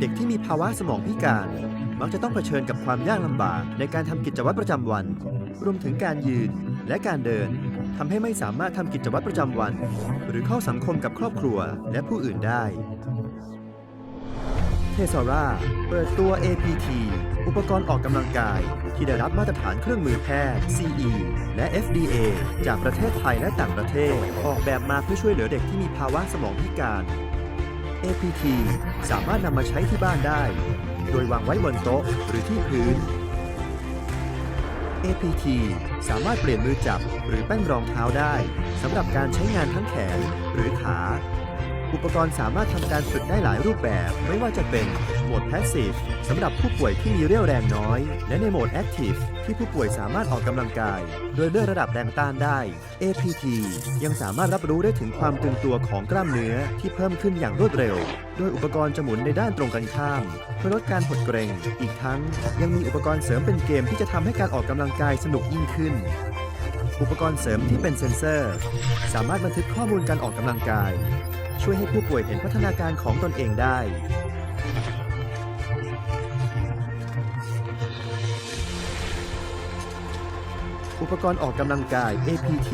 เด็กที่มีภาวะสมองพิการ มักจะต้องเผชิญกับความยากลำบากในการทำกิจวัตรประจำวัน รวมถึงการยืนและการเดินทำให้ไม่สามารถทำกิจวัตรประจำวัน หรือเข้าสังคมกับครอบครัวและผู้อื่นได้ เทสซอร่าเปิดตัว APT อุปกรณ์ออกกำลังกาย ที่ได้รับมาตรฐานเครื่องมือแพทย์ CE และ FDA จากประเทศไทยและต่างประเทศ ออกแบบมาเพื่อช่วยเหลือเด็กที่มีภาวะสมองพิการ APT สามารถนำมาใช้ที่บ้านได้ โดยวางไว้บนโต๊ะหรือที่พื้น APT สามารถเปลี่ยนมือจับหรือแป้นรองเท้าได้สำหรับการใช้งานทั้งแขนหรือขา อุปกรณ์สามารถทำการฝึกได้หลายรูปแบบ ไม่ว่าจะเป็นโหมด Passive สำหรับผู้ป่วยที่มีเรี่ยวแรงน้อย และในโหมด Active ที่ผู้ป่วยสามารถออกกำลังกาย โดยเลือกระดับแรงต้านได้ APT ยังสามารถรับรู้ได้ถึงความตึงตัวของกล้ามเนื้อที่เพิ่มขึ้นอย่างรวดเร็ว โดยอุปกรณ์จะหมุนในด้านตรงกันข้าม เพื่อลดการหดเกรงอีกทั้งยังมีอุปกรณ์เสริมเป็นเกมที่จะทำให้การออกกำลังกายสนุกยิ่งขึ้นอุปกรณ์เสริมที่เป็นเซ็นเซอร์ สามารถบันทึกข้อมูลการออกกำลังกาย ช่วยให้ผู้ป่วยเห็นพัฒนาการของตนเองได้ อุปกรณ์ออกกำลังกาย APT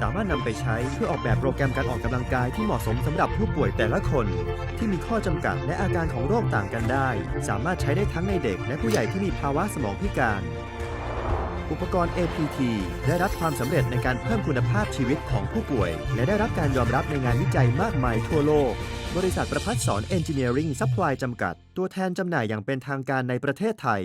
สามารถนำไปใช้เพื่อออกแบบโปรแกรมการออกกำลังกายที่เหมาะสมสำหรับผู้ป่วยแต่ละคน ที่มีข้อจำกัดและอาการของโรคต่างกันได้ สามารถใช้ได้ทั้งในเด็กและผู้ใหญ่ที่มีภาวะสมองพิการ อุปกรณ์ APT ได้รับความสำเร็จในการเพิ่มคุณภาพชีวิตของผู้ป่วย และได้รับการยอมรับในงานวิจัยมากมายทั่วโลก บริษัทประพัฒสอนเอนจิเนียริงซัพพลายจำกัด ตัวแทนจำหน่ายอย่างเป็นทางการในประเทศไทย